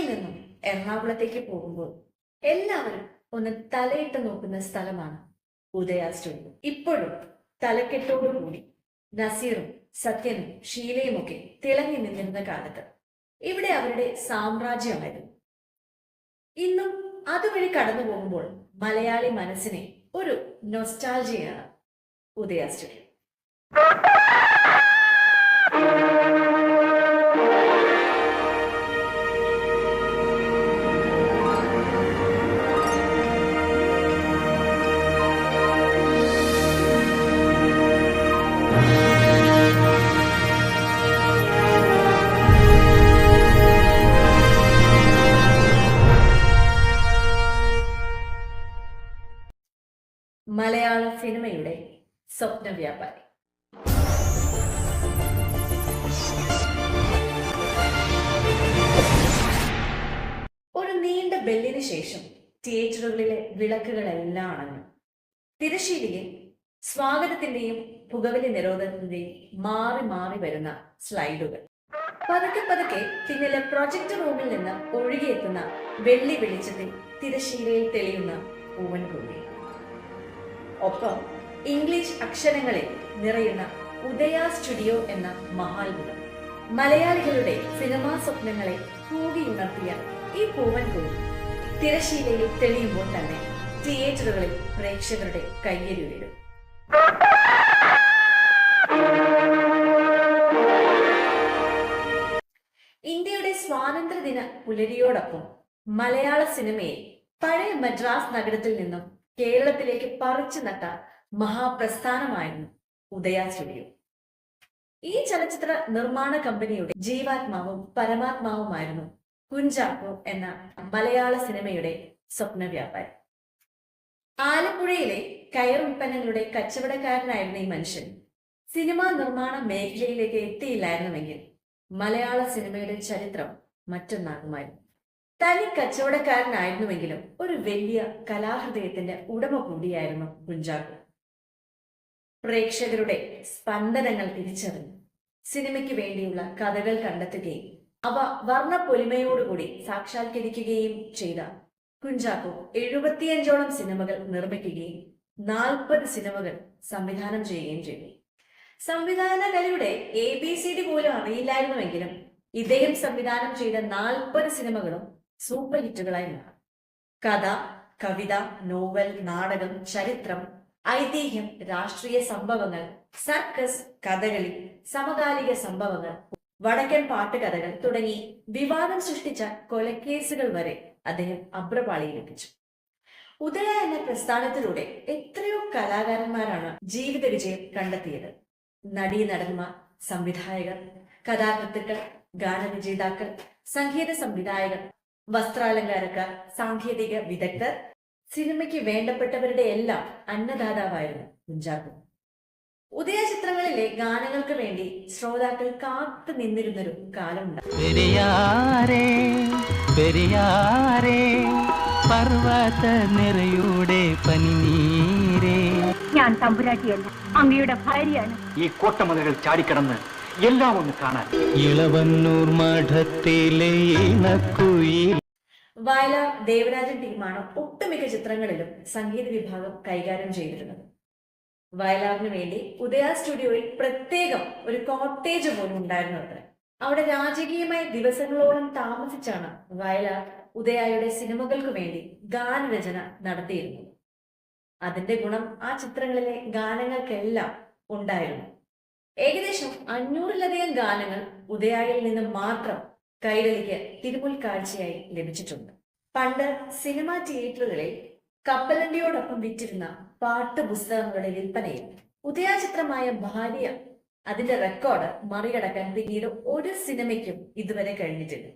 ചെന്നൈയിൽ നിന്നും എറണാകുളത്തേക്ക് പോകുമ്പോൾ എല്ലാവരും ഒന്ന് തലയിട്ട് നോക്കുന്ന സ്ഥലമാണ് ഉദയ സ്റ്റുഡിയോ ഇപ്പോഴും തലക്കെട്ടോടുകൂടി നസീറും സത്യനും ഷീലയും ഒക്കെ തിളങ്ങി നിന്നിരുന്ന കാലത്ത് ഇവിടെ അവരുടെ സാമ്രാജ്യമായിരുന്നു. ഇന്നും അതുവഴി കടന്നു പോകുമ്പോൾ മലയാളി മനസ്സിനെ ഒരു നൊസ്റ്റാൾജിയാണ് ഉദയ സ്റ്റുഡിയോ സ്വപ്ന വ്യാപാരി. ഒരു നീണ്ട ബെല്ലിന് ശേഷം തിയേറ്ററുകളിലെ വിളക്കുകളെല്ലാം അണഞ്ഞു തിരശ്ശീലിയിൽ സ്വാഗതത്തിന്റെയും പുകവലി നിരോധനത്തിന്റെയും മാറി മാറി വരുന്ന സ്ലൈഡുകൾ. പതുക്കെ പതുക്കെ പിന്നിലെ പ്രൊജക്ട് റൂമിൽ നിന്ന് ഒഴുകിയെത്തുന്ന വെള്ളി വെളിച്ചത്തിൽ തിരശ്ശീലയിൽ തെളിയുന്ന പൂവൻ കുണ്ടി ഒപ്പം ഇംഗ്ലീഷ് അക്ഷരങ്ങളിൽ നിറയുന്ന ഉദയ സ്റ്റുഡിയോ എന്ന മഹാത്ഭുതം. മലയാളികളുടെ സിനിമാ സ്വപ്നങ്ങളെ കൂടിയുണർത്തിയ ഈ പൂവൻ കുഴി തിരശീലയിൽ തെളിയുമ്പോൾ തന്നെ തിയേറ്ററുകളിൽ പ്രേക്ഷകരുടെ കയ്യടി വീഴും ഇന്ത്യയുടെ സ്വാതന്ത്ര്യദിന പുലരിയോടൊപ്പം മലയാള സിനിമയെ പഴയ മദ്രാസ് നഗരത്തിൽ നിന്നും കേരളത്തിലേക്ക് പറിച്ചു നട്ട മഹാപ്രസ്ഥാനമായിരുന്നു ഉദയ സ്റ്റുഡിയോ ഈ ചലച്ചിത്ര നിർമ്മാണ കമ്പനിയുടെ ജീവാത്മാവും പരമാത്മാവുമായിരുന്നു കുഞ്ചാക്കോ എന്ന മലയാള സിനിമയുടെ സ്വപ്ന വ്യാപാരി. ആലപ്പുഴയിലെ കയർ ഉൽപ്പന്നങ്ങളുടെ കച്ചവടക്കാരനായിരുന്ന ഈ മനുഷ്യൻ സിനിമാ നിർമ്മാണ മേഖലയിലേക്ക് എത്തിയില്ലായിരുന്നുവെങ്കിൽ മലയാള സിനിമയുടെ ചരിത്രം മറ്റൊന്നാകുമായിരുന്നു. തനി കച്ചവടക്കാരനായിരുന്നുവെങ്കിലും ഒരു വലിയ കലാഹൃദയത്തിന്റെ ഉടമ കൂടിയായിരുന്നു കുഞ്ചാക്കോ. പ്രേക്ഷകരുടെ സ്പന്ദനങ്ങൾ തിരിച്ചറിഞ്ഞു. സിനിമയ്ക്ക് വേണ്ടിയുള്ള കഥകൾ കണ്ടെത്തുകയും അവ വർണപ്പൊലിമയോടുകൂടി സാക്ഷാത്കരിക്കുകയും ചെയ്ത കുഞ്ചാക്കോ എഴുപത്തിയഞ്ചോളം സിനിമകൾ നിർമ്മിക്കുകയും നാൽപ്പത് സിനിമകൾ സംവിധാനം ചെയ്യുകയും ചെയ്തു. സംവിധാന കലയുടെ എ ബി സി ഡി പോലും അറിയില്ലായിരുന്നുവെങ്കിലും ഇദ്ദേഹം സംവിധാനം ചെയ്ത നാൽപ്പത് സിനിമകളും സൂപ്പർ ഹിറ്റുകളായി മാറി. കഥ കവിത നോവൽ നാടകം ചരിത്രം ഐതിഹ്യം രാഷ്ട്രീയ സംഭവങ്ങൾ സർക്കസ് കഥകളി സമകാലിക സംഭവങ്ങൾ വടക്കൻ പാട്ടുകഥകൾ തുടങ്ങി വിവാദം സൃഷ്ടിച്ച കൊലക്കേസുകൾ വരെ അദ്ദേഹം അബ്രപാളിയിലെത്തിച്ചു ഉദയ എന്ന പ്രസ്ഥാനത്തിലൂടെ എത്രയോ കലാകാരന്മാരാണ് ജീവിത വിജയം കണ്ടെത്തിയത്. നടീ നടന്മാർ സംവിധായകർ കഥാകൃത്തുക്കൾ ഗാനരചയിതാക്കൾ സംഗീത സംവിധായകർ വസ്ത്രാലങ്കാരക്കാർ സാങ്കേതിക വിദഗ്ധർ സിനിമയ്ക്ക് വേണ്ടപ്പെട്ടവരുടെ എല്ലാം അന്നദാതാവായിരുന്നു കുഞ്ചാക്കോ. ഉദയ ചിത്രങ്ങളിലെ ഗാനങ്ങൾക്ക് വേണ്ടി ശ്രോതാക്കൾ കാത്തു നിന്നിരുന്നൊരു കാലമുണ്ട് ഞാൻ തമ്പുരാട്ടിയല്ല അങ്ങയുടെ ഭാര്യയാണ്. ഈ കോട്ടമലകൾ ചാടിക്കടന്ന് എല്ലാം ഒന്ന് കാണാൻ. ഇളവന്നൂർ മഠത്തിലെ ഇണക്കുയിൽ വയലാർ ദേവരാജൻ ടീമാണ് ഒട്ടുമിക്ക ചിത്രങ്ങളിലും സംഗീത വിഭാഗം കൈകാര്യം ചെയ്തിരുന്നത്. വയലാറിന് വേണ്ടി ഉദയ സ്റ്റുഡിയോയിൽ പ്രത്യേകം ഒരു കോട്ടേജ് പോലും ഉണ്ടായിരുന്നു അത്ര. അവിടെ രാജകീയമായി ദിവസങ്ങളോളം താമസിച്ചാണ് വയലാർ ഉദയായുടെ സിനിമകൾക്ക് വേണ്ടി ഗാനരചന നടത്തിയിരുന്നത്. അതിന്റെ ഗുണം ആ ചിത്രങ്ങളിലെ ഗാനങ്ങൾക്കെല്ലാം ഉണ്ടായിരുന്നു. ഏകദേശം അഞ്ഞൂറിലധികം ഗാനങ്ങൾ ഉദയായിൽ നിന്ന് മാത്രം കൈരളിക്ക് തിരുമുൽ കാഴ്ചയായി ലഭിച്ചിട്ടുണ്ട്. പണ്ട് സിനിമാ തിയേറ്ററുകളിൽ കപ്പലണ്ടിയോടൊപ്പം വിറ്റിരുന്ന പാട്ട് പുസ്തകങ്ങളുടെ വിൽപ്പനയിൽ ഉദയാചിത്രമായ ഭാര്യ അതിന്റെ റെക്കോർഡ് മറികടക്കാൻ പിന്നീട് ഒരു സിനിമയ്ക്കും ഇതുവരെ കഴിഞ്ഞിട്ടില്ല.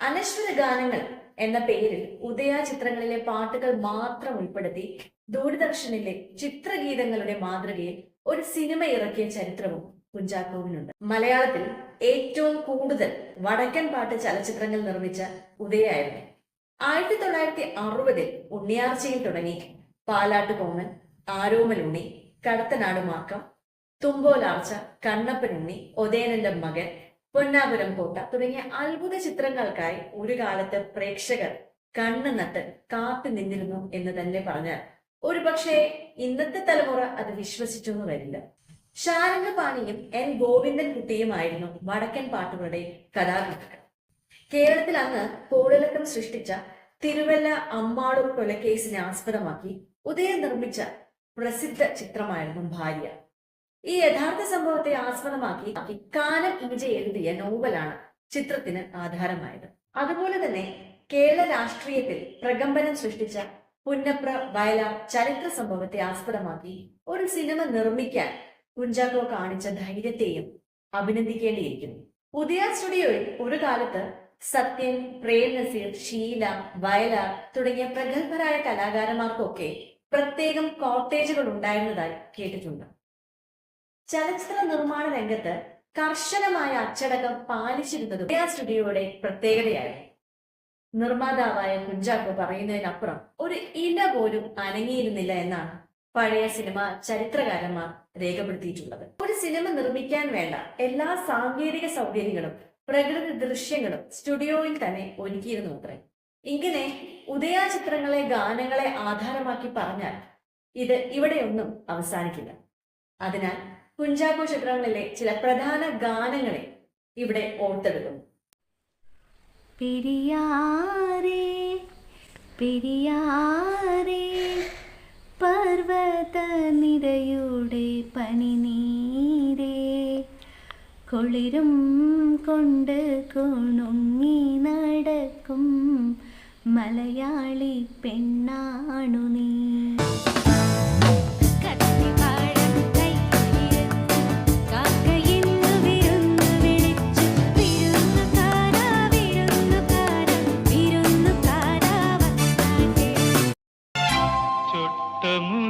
അനശ്വര ഗാനങ്ങൾ എന്ന പേരിൽ ഉദയ ചിത്രങ്ങളിലെ പാട്ടുകൾ മാത്രം ഉൾപ്പെടുത്തി ദൂരദർശനിലെ ചിത്രഗീതങ്ങളുടെ മാതൃകയിൽ ഒരു സിനിമ ഇറക്കിയ ചരിത്രവും കുഞ്ചാക്കോവിനുണ്ട്. മലയാളത്തിൽ ഏറ്റവും കൂടുതൽ വടക്കൻ പാട്ട് ചലച്ചിത്രങ്ങൾ നിർമ്മിച്ച ഉദയായിരുന്നു. ആയിരത്തി തൊള്ളായിരത്തി അറുപതിൽ ഉണ്ണിയാർച്ചയിൽ തുടങ്ങി. പാലാട്ട് കോമൻ ആരോമലുണ്ണി കടത്തനാട് മാക്കം തുമ്പോലാർച്ച കണ്ണപ്പനുണ്ണി ഒതേനന്റെ മകൻ പൊന്നാപുരം കോട്ട തുടങ്ങിയ അത്ഭുത ചിത്രങ്ങൾക്കായി ഒരു കാലത്ത് പ്രേക്ഷകർ കണ്ണു നട്ട് കാത്തു നിന്നിരുന്നു എന്ന് തന്നെ പറഞ്ഞാൽ ഒരുപക്ഷെ ഇന്നത്തെ തലമുറ അത് വിശ്വസിച്ചൊന്നും വരില്ല. ശാരംഗപാണിയും എൻ ഗോവിന്ദൻ കുട്ടിയുമായിരുന്നു വടക്കൻ പാട്ടുകളുടെ കഥാകൃത്തുക്കൾ. കേരളത്തിൽ അന്ന് കോളിളക്കം സൃഷ്ടിച്ച തിരുവല്ല അമ്മാടൂർ കൊലക്കേസിനെ ആസ്പദമാക്കി ഉദയം നിർമ്മിച്ച പ്രസിദ്ധ ചിത്രമായിരുന്നു ഭാര്യ. ഈ യഥാർത്ഥ സംഭവത്തെ ആസ്പദമാക്കി കാനം ഇഞ്ച എഴുതിയ നോവലാണ് ചിത്രത്തിന് ആധാരമായത്. അതുപോലെ തന്നെ കേരള രാഷ്ട്രീയത്തിൽ പ്രകമ്പനം സൃഷ്ടിച്ച പുന്നപ്ര വയലാർ ചരിത്ര സംഭവത്തെ ആസ്പദമാക്കി ഒരു സിനിമ നിർമ്മിക്കാൻ കുഞ്ചാക്കോ കാണിച്ച ധൈര്യത്തെയും അഭിനന്ദിക്കേണ്ടിയിരിക്കുന്നു. ഉദയ സ്റ്റുഡിയോയിൽ ഒരു കാലത്ത് സത്യൻ പ്രേം നസീർ ഷീല വയലാർ തുടങ്ങിയ പ്രഗത്ഭരായ കലാകാരന്മാർക്കൊക്കെ പ്രത്യേകം കോട്ടേജുകൾ ഉണ്ടായിരുന്നതായി കേട്ടിട്ടുണ്ട്. ചലച്ചിത്ര നിർമ്മാണ രംഗത്ത് കർശനമായ അച്ചടക്കം പാലിച്ചിരുന്നത് ഉദയ സ്റ്റുഡിയോയുടെ പ്രത്യേകതയായിരുന്നു. നിർമ്മാതാവായ കുഞ്ചാക്കോ പറയുന്നതിനപ്പുറം ഒരു ഇല പോലും അനങ്ങിയിരുന്നില്ല എന്നാണ് പഴയ സിനിമ ചരിത്രകാരന്മാർ രേഖപ്പെടുത്തിയിട്ടുള്ളത്. ഒരു സിനിമ നിർമ്മിക്കാൻ വേണ്ട എല്ലാ സാങ്കേതിക സൗകര്യങ്ങളും പ്രകൃതി ദൃശ്യങ്ങളും സ്റ്റുഡിയോയിൽ തന്നെ ഒരുക്കിയിരുന്നു അത്രേ. ഇങ്ങനെ ഉദയ ചിത്രങ്ങളെ ഗാനങ്ങളെ ആധാരമാക്കി പറഞ്ഞാൽ ഇത് ഇവിടെയൊന്നും അവസാനിക്കില്ല. അതിനാൽ കുഞ്ചാക്കോ ചിത്രങ്ങളിലെ ചില പ്രധാന ഗാനങ്ങളെ ഇവിടെ ഓർത്തെടുക്കുന്നു. പെരിയാറേ പെരിയാറേ പർവത നിരയുടെ പനിനീരേ കുളിരും കൊണ്ട് കുണുങ്ങി നടക്കും മലയാളി പെണ്ണാണു നീ.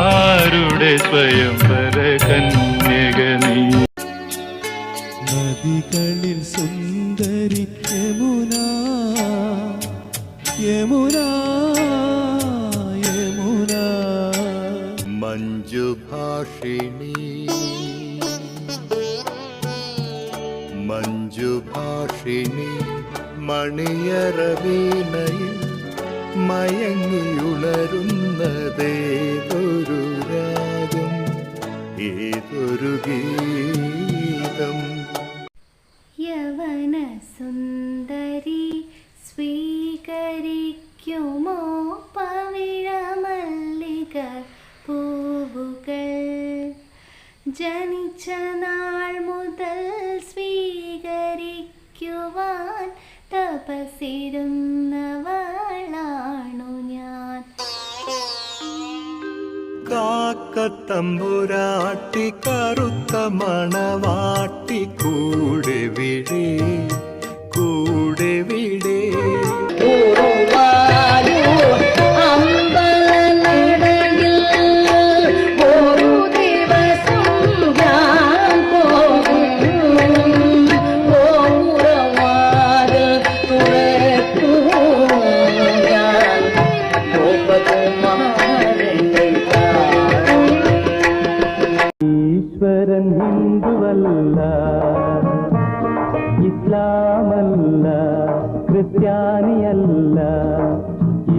ആരുടെ സ്വയംവര കന്യക നീ? നദികളിൽ സുന്ദരി മയങ്ങിയുണരുന്നതേതൊരു രാഗം ഏതൊരു ഗീതം. യവന സുന്ദരി സ്വീകരിക്കുമോ പവിഴമല്ലിക പൂവുകൾ? ജനിച്ച നാൾ മുതൽ സ്വീകരിക്കുവാൻ തപസിരുന്നവളാണു കാക്കത്തമ്പുരാട്ടി കറുത്ത മണവാട്ടി ഹിന്ദുവല്ല ഇസ്ലാമല്ല ക്രിസ്ത്യാനിയല്ല.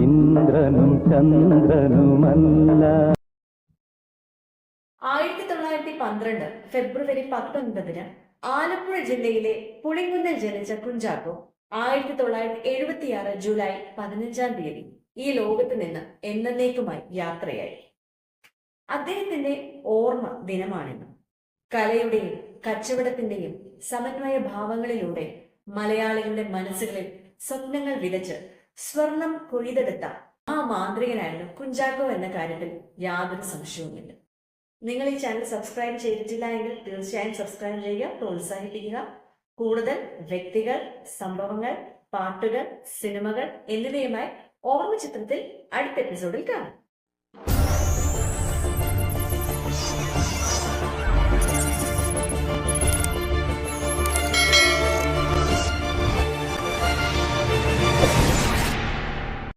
ഇന്ദ്രനും ചന്ദ്രനുമല്ല. ആയിരത്തി തൊള്ളായിരത്തി പന്ത്രണ്ട് ഫെബ്രുവരി പത്തൊൻപതിന് ആലപ്പുഴ ജില്ലയിലെ പുളിങ്കുന്നിൽ ജനിച്ച കുഞ്ചാക്കോ ആയിരത്തി തൊള്ളായിരത്തി എഴുപത്തിയാറ് ജൂലൈ പതിനഞ്ചാം തീയതി ഈ ലോകത്ത് നിന്ന് എന്നേക്കുമായി യാത്രയായി. അദ്ദേഹത്തിന്റെ ഓർമ്മ ദിനമാണിന്ന്. കലയുടെയും കച്ചവടത്തിന്റെയും സമന്വയ ഭാവങ്ങളിലൂടെ മലയാളികളുടെ മനസ്സുകളിൽ സ്വപ്നങ്ങൾ വിതച്ച് സ്വർണം കൊയ്തെടുത്ത ആ മാന്ത്രികനായിരുന്നു കുഞ്ചാക്കോ എന്ന കാര്യത്തിൽ യാതൊരു സംശയവുമില്ല. നിങ്ങൾ ഈ ചാനൽ സബ്സ്ക്രൈബ് ചെയ്തിട്ടില്ല എങ്കിൽ തീർച്ചയായും സബ്സ്ക്രൈബ് ചെയ്യുക പ്രോത്സാഹിപ്പിക്കുക. കൂടുതൽ വ്യക്തികൾ സംഭവങ്ങൾ പാട്ടുകൾ സിനിമകൾ എന്നിവയുമായി ഓർമ്മ ചിത്രത്തിൽ അടുത്ത എപ്പിസോഡിൽ കാണാം.